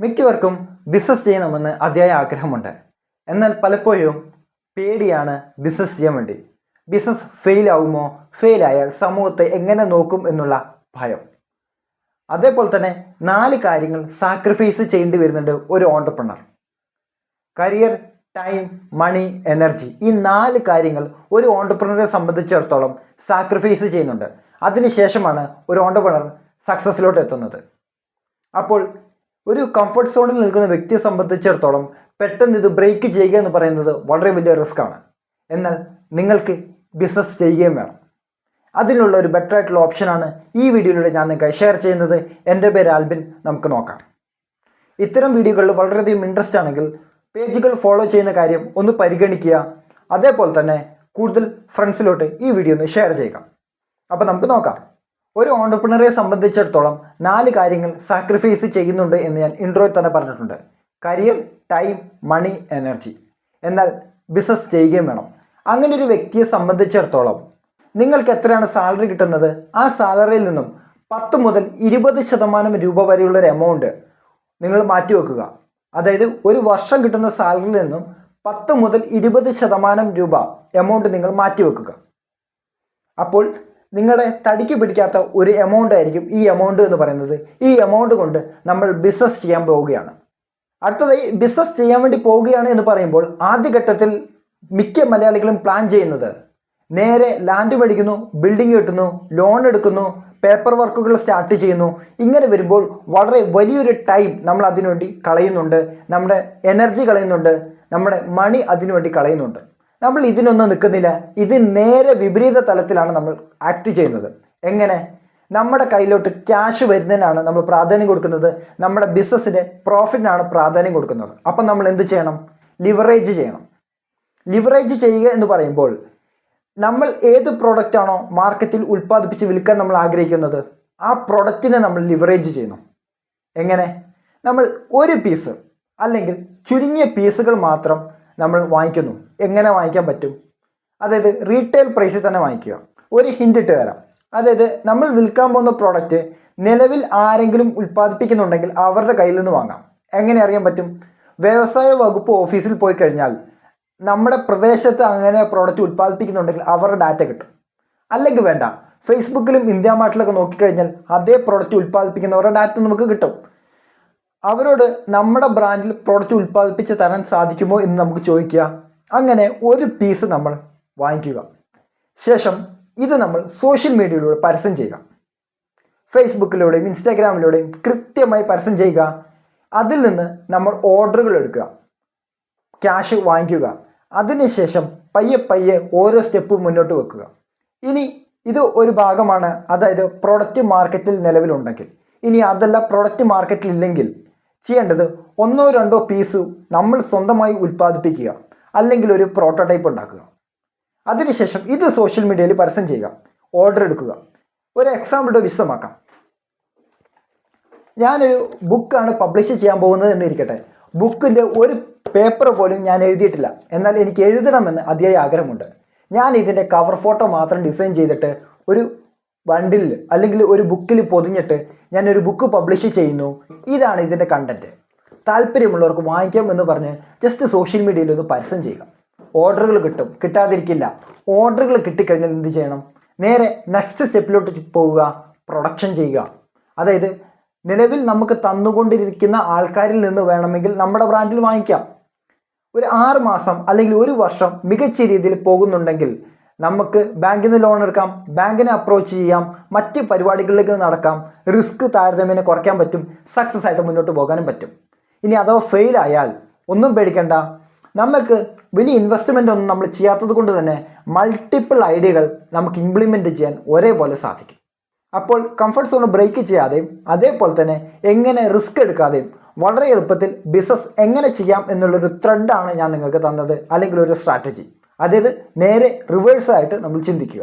മിക്കവർക്കും ബിസിനസ് ചെയ്യണമെന്ന് അതിയായ ആഗ്രഹമുണ്ട്. എന്നാൽ പലപ്പോഴും പേടിയാണ് ബിസിനസ് ചെയ്യാൻ വേണ്ടി. ബിസിനസ് ഫെയിൽ ആവുമോ? ഫെയിൽ ആയാൽ സമൂഹത്തെ എങ്ങനെ നോക്കും എന്നുള്ള ഭയം. അതേപോലെ തന്നെ നാല് കാര്യങ്ങൾ സാക്രിഫൈസ് ചെയ്യേണ്ടി വരുന്നുണ്ട് ഒരു entrepreneur career time money energy ഈ നാല് കാര്യങ്ങൾ ഒരു ഓണ്ടർപ്രണറെ സംബന്ധിച്ചിടത്തോളം സാക്രിഫൈസ് ചെയ്യുന്നുണ്ട്. അതിനുശേഷമാണ് ഒരു ഓണ്ടർപ്രണർ സക്സസ്സിലോട്ട് എത്തുന്നത്. അപ്പോൾ ഒരു കംഫർട്ട് സോണിൽ നിൽക്കുന്ന വ്യക്തിയെ സംബന്ധിച്ചിടത്തോളം പെട്ടെന്ന് ഇത് ബ്രേക്ക് ചെയ്യുക എന്ന് പറയുന്നത് വളരെ വലിയ റിസ്ക് ആണ്. എന്നാൽ നിങ്ങൾക്ക് ബിസിനസ് ചെയ്യുകയും വേണം. അതിനുള്ള ഒരു ബെറ്റർ ആയിട്ടുള്ള ഓപ്ഷനാണ് ഈ വീഡിയോയിലൂടെ ഞാൻ നിങ്ങൾക്ക് ഷെയർ ചെയ്യുന്നത്. എന്റെ പേര് ആൽബിൻ. നമുക്ക് നോക്കാം. ഇത്തരം വീഡിയോകളിൽ വളരെയധികം ഇൻട്രസ്റ്റ് ആണെങ്കിൽ പേജുകൾ ഫോളോ ചെയ്യുന്ന കാര്യം ഒന്ന് പരിഗണിക്കുക. അതേപോലെ തന്നെ കൂടുതൽ ഫ്രണ്ട്സിലോട്ട് ഈ വീഡിയോ ഒന്ന് ഷെയർ ചെയ്യുക. അപ്പോൾ നമുക്ക് നോക്കാം. ഒരു ഓണ്ടർപ്രണറെ സംബന്ധിച്ചിടത്തോളം നാല് കാര്യങ്ങൾ സാക്രിഫൈസ് ചെയ്യുന്നുണ്ട് എന്ന് ഞാൻ ഇൻട്രോയിൽ തന്നെ പറഞ്ഞിട്ടുണ്ട്. കരിയർ ടൈം മണി എനർജി എന്നാൽ ബിസിനസ് ചെയ്യുകയും വേണം. അങ്ങനെ ഒരു വ്യക്തിയെ സംബന്ധിച്ചിടത്തോളം നിങ്ങൾക്ക് എത്രയാണ് സാലറി കിട്ടുന്നത്? ആ സാലറിയിൽ നിന്നും പത്ത് മുതൽ ഇരുപത് ശതമാനം രൂപ വരെയുള്ള ഒരു എമൗണ്ട് നിങ്ങൾ മാറ്റി വെക്കുക. അതായത് ഒരു വർഷം കിട്ടുന്ന സാലറിയിൽ നിന്നും പത്ത് മുതൽ ഇരുപത് ശതമാനം രൂപ എമൗണ്ട് നിങ്ങൾ മാറ്റി വെക്കുക. അപ്പോൾ നിങ്ങളുടെ തടിക്ക് പിടിക്കാത്ത ഒരു എമൗണ്ട് ആയിരിക്കും ഈ എമൗണ്ട് എന്ന് പറയുന്നത്. ഈ എമൗണ്ട് കൊണ്ട് നമ്മൾ ബിസിനസ് ചെയ്യാൻ പോവുകയാണ്. അടുത്തതായി ബിസിനസ് ചെയ്യാൻ വേണ്ടി പോവുകയാണ് എന്ന് പറയുമ്പോൾ ആദ്യഘട്ടത്തിൽ മിക്ക മലയാളികളും പ്ലാൻ ചെയ്യുന്നത് നേരെ ലാൻഡ് മേടിക്കുന്നു ബിൽഡിംഗ് കിട്ടുന്നു ലോൺ എടുക്കുന്നു പേപ്പർ വർക്കുകൾ സ്റ്റാർട്ട് ചെയ്യുന്നു. ഇങ്ങനെ വരുമ്പോൾ വളരെ വലിയൊരു ടൈം നമ്മൾ അതിനുവേണ്ടി കളയുന്നുണ്ട്. നമ്മുടെ എനർജി കളയുന്നുണ്ട്. നമ്മുടെ മണി അതിനുവേണ്ടി കളയുന്നുണ്ട്. നമ്മൾ ഇതിനൊന്നും നിൽക്കുന്നില്ല. ഇത് നേരെ വിപരീത തലത്തിലാണ് നമ്മൾ ആക്ട് ചെയ്യുന്നത്. എങ്ങനെ? നമ്മുടെ കയ്യിലോട്ട് ക്യാഷ് വരുന്നതിനാണ് നമ്മൾ പ്രാധാന്യം കൊടുക്കുന്നത്. നമ്മുടെ ബിസിനസ്സിന്റെ പ്രോഫിറ്റിനാണ് പ്രാധാന്യം കൊടുക്കുന്നത്. അപ്പം നമ്മൾ എന്ത് ചെയ്യണം? ലിവറേജ് ചെയ്യണം. ലിവറേജ് ചെയ്യുക എന്ന് പറയുമ്പോൾ നമ്മൾ ഏത് പ്രോഡക്റ്റാണോ മാർക്കറ്റിൽ ഉൽപ്പാദിപ്പിച്ച് വിൽക്കാൻ നമ്മൾ ആഗ്രഹിക്കുന്നത്? ആ പ്രൊഡക്റ്റിനെ നമ്മൾ ലിവറേജ് ചെയ്യുന്നു എങ്ങനെ? നമ്മൾ ഒരു പീസ് അല്ലെങ്കിൽ ചുരുങ്ങിയ പീസുകൾ മാത്രം നമ്മൾ വാങ്ങിക്കുന്നു. എങ്ങനെ വാങ്ങിക്കാൻ പറ്റും? അതായത് റീറ്റെയിൽ പ്രൈസിൽ തന്നെ വാങ്ങിക്കുക. ഒരു ഹിന്റ് ഇട്ട് തരാം. അതായത് നമ്മൾ വിൽക്കാൻ പോകുന്ന പ്രോഡക്റ്റ് നിലവിൽ ആരെങ്കിലും ഉൽപ്പാദിപ്പിക്കുന്നുണ്ടെങ്കിൽ അവരുടെ കയ്യിൽ നിന്ന് വാങ്ങാം. എങ്ങനെ അറിയാൻ പറ്റും? വ്യവസായ വകുപ്പ് ഓഫീസിൽ പോയി കഴിഞ്ഞാൽ നമ്മുടെ പ്രദേശത്ത് അങ്ങനെ പ്രോഡക്റ്റ് ഉൽപ്പാദിപ്പിക്കുന്നുണ്ടെങ്കിൽ അവരുടെ ഡാറ്റ കിട്ടും. അല്ലെങ്കിൽ വേണ്ട. ഫേസ്ബുക്കിലും ഇന്ത്യ മാർട്ടിലൊക്കെ നോക്കിക്കഴിഞ്ഞാൽ അതേ പ്രോഡക്റ്റ് ഉൽപ്പാദിപ്പിക്കുന്നവരുടെ ഡാറ്റ നമുക്ക് കിട്ടും. അവരോട് നമ്മുടെ ബ്രാൻഡിൽ പ്രോഡക്റ്റ് ഉൽപ്പാദിപ്പിച്ച് തരാൻ സാധിക്കുമോ എന്ന് നമുക്ക് ചോദിക്കുക. അങ്ങനെ ഒരു പീസ് നമ്മൾ വാങ്ങിക്കുക. ശേഷം ഇത് നമ്മൾ സോഷ്യൽ മീഡിയയിലൂടെ പരസ്യം ചെയ്യുക. ഫേസ്ബുക്കിലൂടെയും ഇൻസ്റ്റാഗ്രാമിലൂടെയും കൃത്യമായി പരസ്യം ചെയ്യുക. അതിൽ നിന്ന് നമ്മൾ ഓർഡറുകൾ എടുക്കുക. ക്യാഷ് വാങ്ങിക്കുക. അതിനുശേഷം പയ്യെ പയ്യെ ഓരോ സ്റ്റെപ്പ് മുന്നോട്ട് വെക്കുക. ഇനി ഇത് ഒരു ഭാഗമാണ്. അതായത് പ്രൊഡക്റ്റ് മാർക്കറ്റിൽ നിലവിലുണ്ടെങ്കിൽ. ഇനി അതല്ല പ്രൊഡക്റ്റ് മാർക്കറ്റിൽ ഇല്ലെങ്കിൽ ചെയ്യേണ്ടത് ഒന്നോ രണ്ടോ പീസ് നമ്മൾ സ്വന്തമായി ഉൽപ്പാദിപ്പിക്കുക. അല്ലെങ്കിൽ ഒരു പ്രോട്ടോടൈപ്പ് ഉണ്ടാക്കുക. അതിനുശേഷം ഇത് സോഷ്യൽ മീഡിയയിൽ പരസ്യം ചെയ്യുക. ഓർഡർ എടുക്കുക. ഒരു എക്സാമ്പിളുടെ വിശദമാക്കാം. ഞാനൊരു ബുക്കാണ് പബ്ലിഷ് ചെയ്യാൻ പോകുന്നത് എന്നിരിക്കട്ടെ. ബുക്കിന്റെ ഒരു പേപ്പർ പോലും ഞാൻ എഴുതിയിട്ടില്ല. എന്നാൽ എനിക്ക് എഴുതണമെന്ന് അതിയായ ആഗ്രഹമുണ്ട്. ഞാൻ ഇതിന്റെ കവർ ഫോട്ടോ മാത്രം ഡിസൈൻ ചെയ്തിട്ട് ഒരു ബണ്ടിൽ അല്ലെങ്കിൽ ഒരു ബുക്കിൽ പൊതിഞ്ഞിട്ട് ഞാനൊരു ബുക്ക് പബ്ലിഷ് ചെയ്യുന്നു. ഇതാണ് ഇതിന്റെ കണ്ടന്റ് താല്പര്യമുള്ളവർക്ക് വാങ്ങിക്കാം എന്ന് പറഞ്ഞ് ജസ്റ്റ് സോഷ്യൽ മീഡിയയിൽ ഒന്ന് പരസ്യം ചെയ്യുക. ഓർഡറുകൾ കിട്ടും. കിട്ടാതിരിക്കില്ല. ഓർഡറുകൾ കിട്ടിക്കഴിഞ്ഞാൽ എന്ത് ചെയ്യണം? നേരെ നെക്സ്റ്റ് സ്റ്റെപ്പിലോട്ട് പോവുക. പ്രൊഡക്ഷൻ ചെയ്യുക. അതായത് നിലവിൽ നമുക്ക് തന്നുകൊണ്ടിരിക്കുന്ന ആൾക്കാരിൽ നിന്ന് വേണമെങ്കിൽ നമ്മുടെ ബ്രാൻഡിൽ വാങ്ങിക്കാം. ഒരു ആറ് മാസം അല്ലെങ്കിൽ ഒരു വർഷം മികച്ച രീതിയിൽ പോകുന്നുണ്ടെങ്കിൽ നമുക്ക് ബാങ്കിൽ നിന്ന് ലോൺ എടുക്കാം. ബാങ്കിനെ അപ്രോച്ച് ചെയ്യാം. മറ്റ് പരിപാടികളിലേക്ക് നടക്കാം. റിസ്ക് താരതമ്യേന കുറയ്ക്കാൻ പറ്റും. സക്സസ് ആയിട്ട് മുന്നോട്ട് പോകാനും പറ്റും. ഇനി അഥവാ ഫെയിൽ ആയാൽ ഒന്നും പേടിക്കണ്ട. നമുക്ക് വലിയ ഇൻവെസ്റ്റ്മെന്റ് ഒന്നും നമ്മൾ ചെയ്യാത്തത് കൊണ്ട് തന്നെ മൾട്ടിപ്പിൾ ഐഡിയകൾ നമുക്ക് ഇംപ്ലിമെന്റ് ചെയ്യാൻ ഒരേപോലെ സാധിക്കും. അപ്പോൾ കംഫർട്ട് സോൺ ബ്രേക്ക് ചെയ്യാതെയും അതേപോലെ തന്നെ എങ്ങനെ റിസ്ക് എടുക്കാതെയും വളരെ എളുപ്പത്തിൽ ബിസിനസ് എങ്ങനെ ചെയ്യാം എന്നുള്ളൊരു ത്രെഡാണ് ഞാൻ നിങ്ങൾക്ക് തന്നത് അല്ലെങ്കിൽ ഒരു സ്ട്രാറ്റജി അതായത് നേരെ റിവേഴ്സായിട്ട് നമ്മൾ ചിന്തിക്കുക.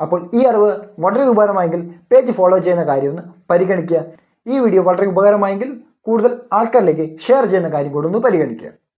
അപ്പോൾ ഈ അറിവ് വളരെ ഉപകാരമായെങ്കിൽ പേജ് ഫോളോ ചെയ്യുന്ന കാര്യമൊന്ന് പരിഗണിക്കുക. ഈ വീഡിയോ വളരെ ഉപകാരമായെങ്കിൽ കൂടുതൽ ആൾക്കാരിലേക്ക് ഷെയർ ചെയ്യുന്ന കാര്യം കൂടെ ഒന്ന് പരിഗണിക്കുക